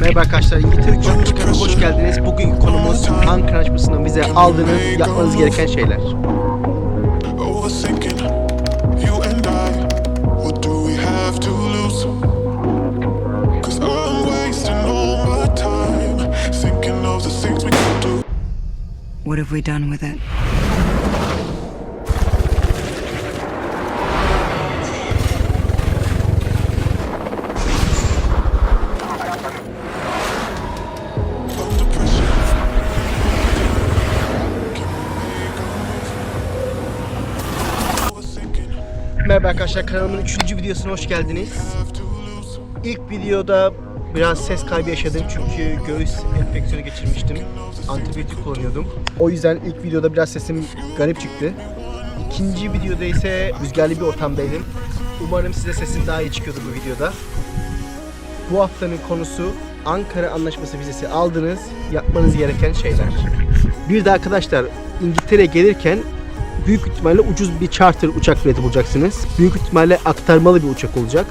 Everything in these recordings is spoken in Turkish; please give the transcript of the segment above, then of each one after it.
Merhaba arkadaşlar, İngiltere Çıkarı hoş geldiniz. Bugün konumuz Ankara açmasından bize aldığınız, yapmanız gereken şeyler. What we have to lose? Cause I'm Merhaba arkadaşlar, kanalımın 3. videosuna hoş geldiniz. İlk videoda biraz ses kaybı yaşadım çünkü göğüs enfeksiyonu geçirmiştim. Antibiyotik kullanıyordum. O yüzden ilk videoda biraz sesim garip çıktı. İkinci videoda ise rüzgarlı bir ortamdaydım. Umarım size sesim daha iyi çıkıyordu bu videoda. Bu haftanın konusu Ankara Anlaşması vizesi aldınız, yapmanız gereken şeyler. Bir de arkadaşlar İngiltere'ye gelirken büyük ihtimalle ucuz bir charter uçak bileti bulacaksınız. Büyük ihtimalle aktarmalı bir uçak olacak.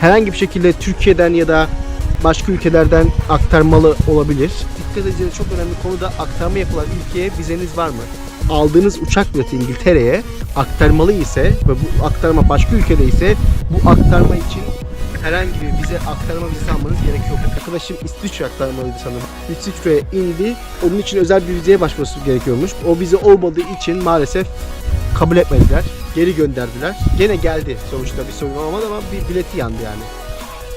Herhangi bir şekilde Türkiye'den ya da başka ülkelerden aktarmalı olabilir. Dikkat edeceğiniz çok önemli konu da aktarma yapılan ülkeye vizeniz var mı? Aldığınız uçak bileti İngiltere'ye aktarmalı ise ve bu aktarma başka ülkede ise bu aktarma için herhangi bir vize aktarma vizesi almanız gerekiyor. Arkadaşım İsviçre aktarmalıydı sanırım. İsviçre'ye indi. Onun için özel bir vizeye başvurması gerekiyormuş. O vize olmadığı için maalesef kabul etmediler. Geri gönderdiler. Gene geldi sonuçta bir sorun olmadı ama bir bileti yandı yani.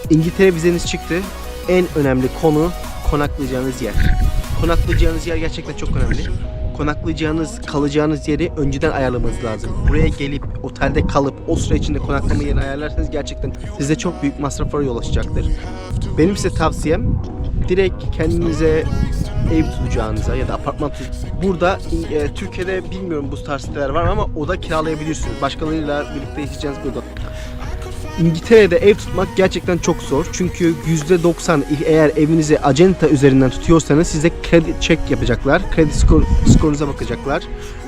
İngiltere vizeniz çıktı. En önemli konu konaklayacağınız yer. Konaklayacağınız yer gerçekten çok önemli. Konaklayacağınız, kalacağınız yeri önceden ayarlamanız lazım. Buraya gelip otelde kalıp o süre içinde konaklama yerini ayarlarsanız gerçekten size çok büyük masraflara yol açacaktır. Benim size tavsiyem direkt kendinize ev tutacağınıza ya da apartman tut. Burada e, Türkiye'de bilmiyorum bu tarz siteler var ama oda kiralayabilirsiniz. Başkalarıyla birlikte yaşayacağınız bir oda. İngiltere'de ev tutmak gerçekten çok zor. Çünkü %90 eğer evinizi acenta üzerinden tutuyorsanız size kredi çek yapacaklar. Kredi skor, skorunuza bakacaklar.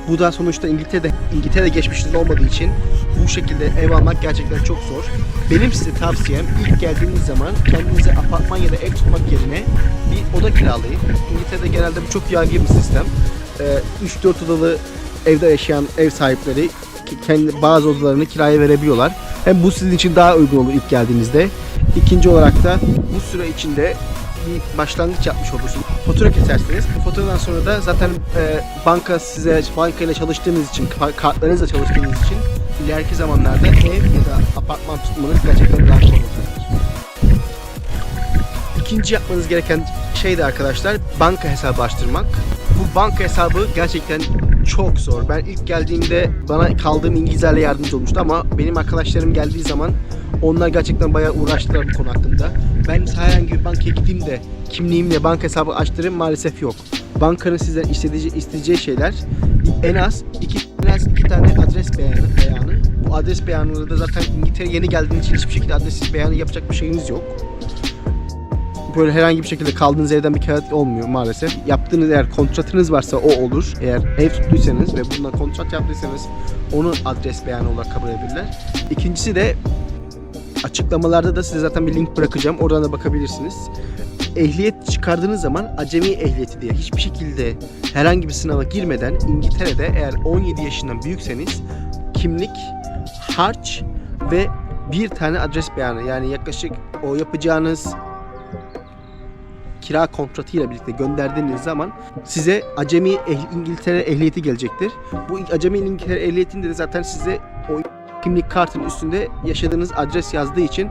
Bu da sonuçta İngiltere'de İngiltere'de geçmişiniz olmadığı için bu şekilde ev almak gerçekten çok zor. Benim size tavsiyem ilk geldiğiniz zaman kendinize apartman ya da ev tutmak yerine bir oda kiralayın. İngiltere'de genelde bu çok yaygın bir sistem. Ee, 3-4 odalı evde yaşayan ev sahipleri kendi bazı odalarını kiraya verebiliyorlar. Hem bu sizin için daha uygun olur ilk geldiğinizde. İkinci olarak da bu süre içinde bir başlangıç yapmış olursunuz. Fatura kesersiniz. Bu faturadan sonra da zaten e, banka size bankayla çalıştığınız için, ka- kartlarınızla çalıştığınız için ileriki zamanlarda ev ya da apartman tutmanız gerçekten daha kolay olacaktır. İkinci yapmanız gereken şey de arkadaşlar banka hesabı açtırmak. Bu banka hesabı gerçekten çok zor. Ben ilk geldiğimde bana kaldığım İngilizlerle yardımcı olmuştu ama benim arkadaşlarım geldiği zaman onlar gerçekten bayağı uğraştılar bu konu hakkında. Ben herhangi bir bankaya gideyim de kimliğimle banka hesabı açtırayım maalesef yok. Bankanın sizden istediği, isteyeceği şeyler en az iki, en az iki tane adres beyanı, beyanı. Bu adres beyanları da zaten İngiltere'ye yeni geldiğiniz için hiçbir şekilde adres beyanı yapacak bir şeyiniz yok böyle herhangi bir şekilde kaldığınız evden bir kağıt olmuyor maalesef. Yaptığınız eğer kontratınız varsa o olur. Eğer ev tuttuysanız ve bundan kontrat yaptıysanız onu adres beyanı olarak kabul edebilirler. İkincisi de açıklamalarda da size zaten bir link bırakacağım. Oradan da bakabilirsiniz. Ehliyet çıkardığınız zaman acemi ehliyeti diye hiçbir şekilde herhangi bir sınava girmeden İngiltere'de eğer 17 yaşından büyükseniz kimlik, harç ve bir tane adres beyanı yani yaklaşık o yapacağınız kira kontratıyla birlikte gönderdiğiniz zaman size acemi ehl- İngiltere ehliyeti gelecektir. Bu acemi İngiltere ehliyetinde de zaten size o kimlik kartının üstünde yaşadığınız adres yazdığı için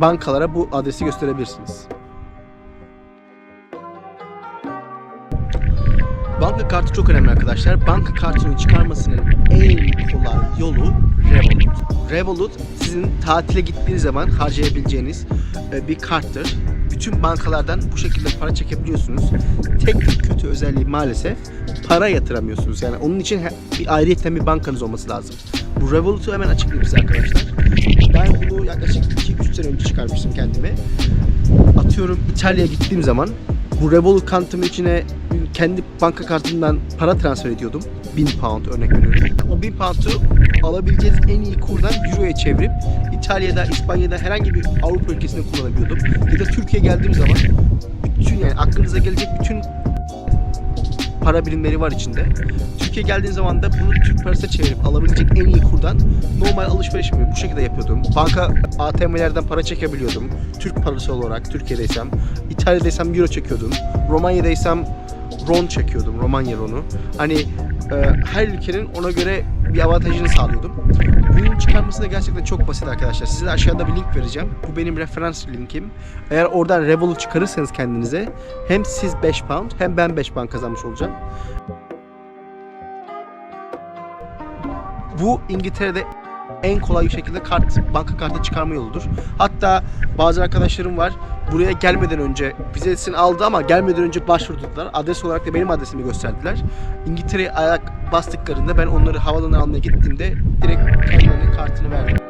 bankalara bu adresi gösterebilirsiniz. Banka kartı çok önemli arkadaşlar. Banka kartını çıkarmasının en kolay yolu Revolut. Revolut sizin tatile gittiğiniz zaman harcayabileceğiniz e, bir karttır. Bütün bankalardan bu şekilde para çekebiliyorsunuz. Tek bir kötü özelliği maalesef para yatıramıyorsunuz. Yani onun için bir ayrıyetten bir bankanız olması lazım. Bu Revolut'u hemen açıklayayım size arkadaşlar. Ben bunu yaklaşık 2-3 sene önce çıkarmıştım kendime. Atıyorum İtalya'ya gittiğim zaman bu Revolut kartımın içine kendi banka kartımdan para transfer ediyordum. 1000 pound örnek veriyorum. O 1000 pound'u alabileceğiniz en iyi kurdan euroya çevirip İtalya'da, İspanya'da herhangi bir Avrupa ülkesinde kullanabiliyordum. Ya da Türkiye'ye geldiğim zaman bütün yani aklınıza gelecek bütün para birimleri var içinde. Türkiye geldiğin zaman da bunu Türk parasına çevirip alabilecek en iyi kurdan normal alışverişimi bu şekilde yapıyordum. Banka ATM'lerden para çekebiliyordum. Türk parası olarak Türkiye'deysem. İtalya'daysam euro çekiyordum. Romanya'daysam ron çekiyordum. Romanya ronu. Hani e, her ülkenin ona göre bir avantajını sağlıyordum. Bunun çıkarması da gerçekten çok basit arkadaşlar. Size aşağıda bir link vereceğim. Bu benim referans linkim. Eğer oradan Revolut çıkarırsanız kendinize hem siz 5 pound hem ben 5 pound kazanmış olacağım. Bu İngiltere'de en kolay şekilde kart, banka kartı çıkarma yoludur. Hatta bazı arkadaşlarım var buraya gelmeden önce vizesini aldı ama gelmeden önce başvurdular. Adres olarak da benim adresimi gösterdiler. İngiltere'ye ayak bastıklarında ben onları havalanına almaya gittiğimde direkt kendilerine kartını verdim.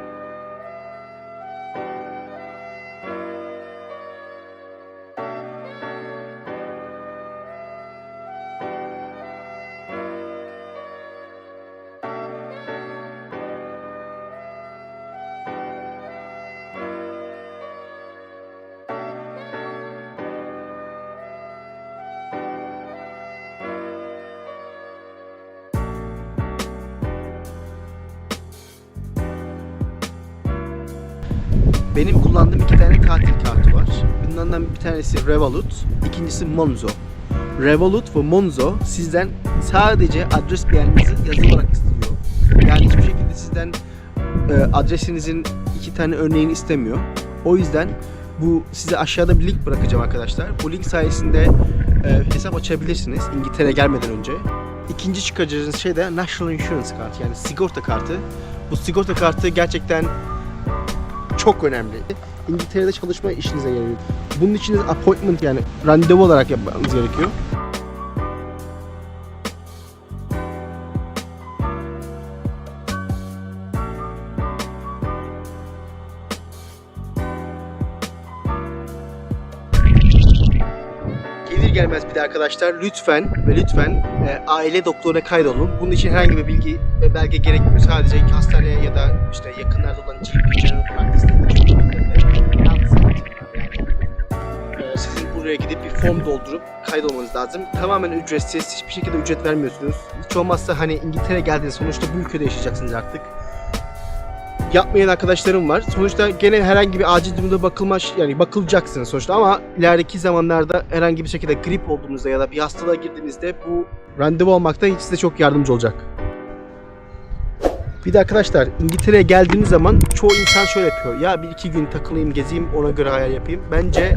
Benim kullandığım iki tane tatil kartı var. Bunlardan bir tanesi Revolut, ikincisi Monzo. Revolut ve Monzo sizden sadece adres beğenmenizi yazı olarak istiyor. Yani hiçbir şekilde sizden e, adresinizin iki tane örneğini istemiyor. O yüzden bu size aşağıda bir link bırakacağım arkadaşlar. Bu link sayesinde e, hesap açabilirsiniz İngiltere'ye gelmeden önce. İkinci çıkaracağınız şey de National Insurance kartı yani sigorta kartı. Bu sigorta kartı gerçekten çok önemli. İngiltere'de çalışma işinize yarıyor. Bunun için appointment yani randevu olarak yapmanız gerekiyor. Gelir gelmez bir de arkadaşlar lütfen ve lütfen e, aile doktoruna kaydolun. Bunun için herhangi bir bilgi ve belge gerekmiyor. Sadece hastaneye ya da işte yakınlarda olan GP General Practice'de buraya gidip bir form doldurup kaydolmanız lazım. Tamamen ücretsiz, hiçbir şekilde ücret vermiyorsunuz. Hiç olmazsa hani İngiltere'ye geldiğiniz sonuçta bu ülkede yaşayacaksınız artık. Yapmayan arkadaşlarım var. Sonuçta gene herhangi bir acil durumda bakılma yani bakılacaksınız sonuçta ama ilerideki zamanlarda herhangi bir şekilde grip olduğunuzda ya da bir hastalığa girdiğinizde bu randevu almakta hiç size çok yardımcı olacak. Bir de arkadaşlar İngiltere'ye geldiğiniz zaman çoğu insan şöyle yapıyor. Ya bir iki gün takılayım, gezeyim, ona göre hayal yapayım. Bence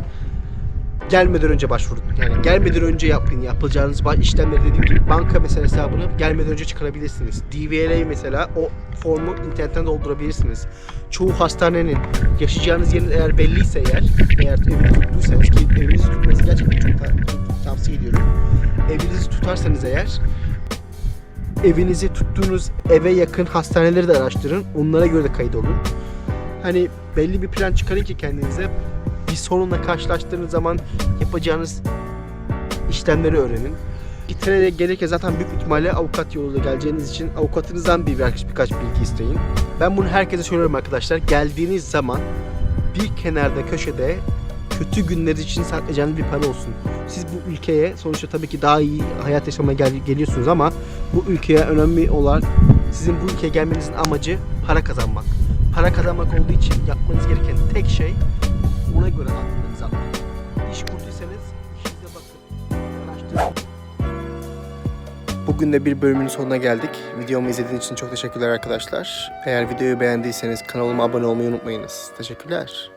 gelmeden önce başvurun. Yani gelmeden önce yapın. Yapacağınız ba- işlemleri dediğim gibi banka mesela hesabını gelmeden önce çıkarabilirsiniz. DVLA mesela o formu internetten doldurabilirsiniz. Çoğu hastanenin yaşayacağınız yerin eğer belliyse eğer, eğer evinizi tuttuysanız ki evinizi tutmanızı gerçekten çok tavsiye ediyorum. Evinizi tutarsanız eğer evinizi tuttuğunuz eve yakın hastaneleri de araştırın. Onlara göre de kayıt olun. Hani belli bir plan çıkarın ki kendinize bir sorunla karşılaştığınız zaman yapacağınız işlemleri öğrenin. İngiltere'ye gelirken zaten büyük ihtimalle avukat yoluyla geleceğiniz için avukatınızdan bir birkaç, birkaç bilgi isteyin. Ben bunu herkese söylüyorum arkadaşlar. Geldiğiniz zaman bir kenarda köşede kötü günler için saklayacağınız bir para olsun. Siz bu ülkeye sonuçta tabii ki daha iyi hayat yaşamaya gel- geliyorsunuz ama bu ülkeye önemli olarak sizin bu ülkeye gelmenizin amacı para kazanmak. Para kazanmak olduğu için yapmanız gereken tek şey ona göre adımlarınızı atmak. İş kurduysanız işinize bakın. Araştırın. Bugün de bir bölümün sonuna geldik. Videomu izlediğiniz için çok teşekkürler arkadaşlar. Eğer videoyu beğendiyseniz kanalıma abone olmayı unutmayınız. Teşekkürler.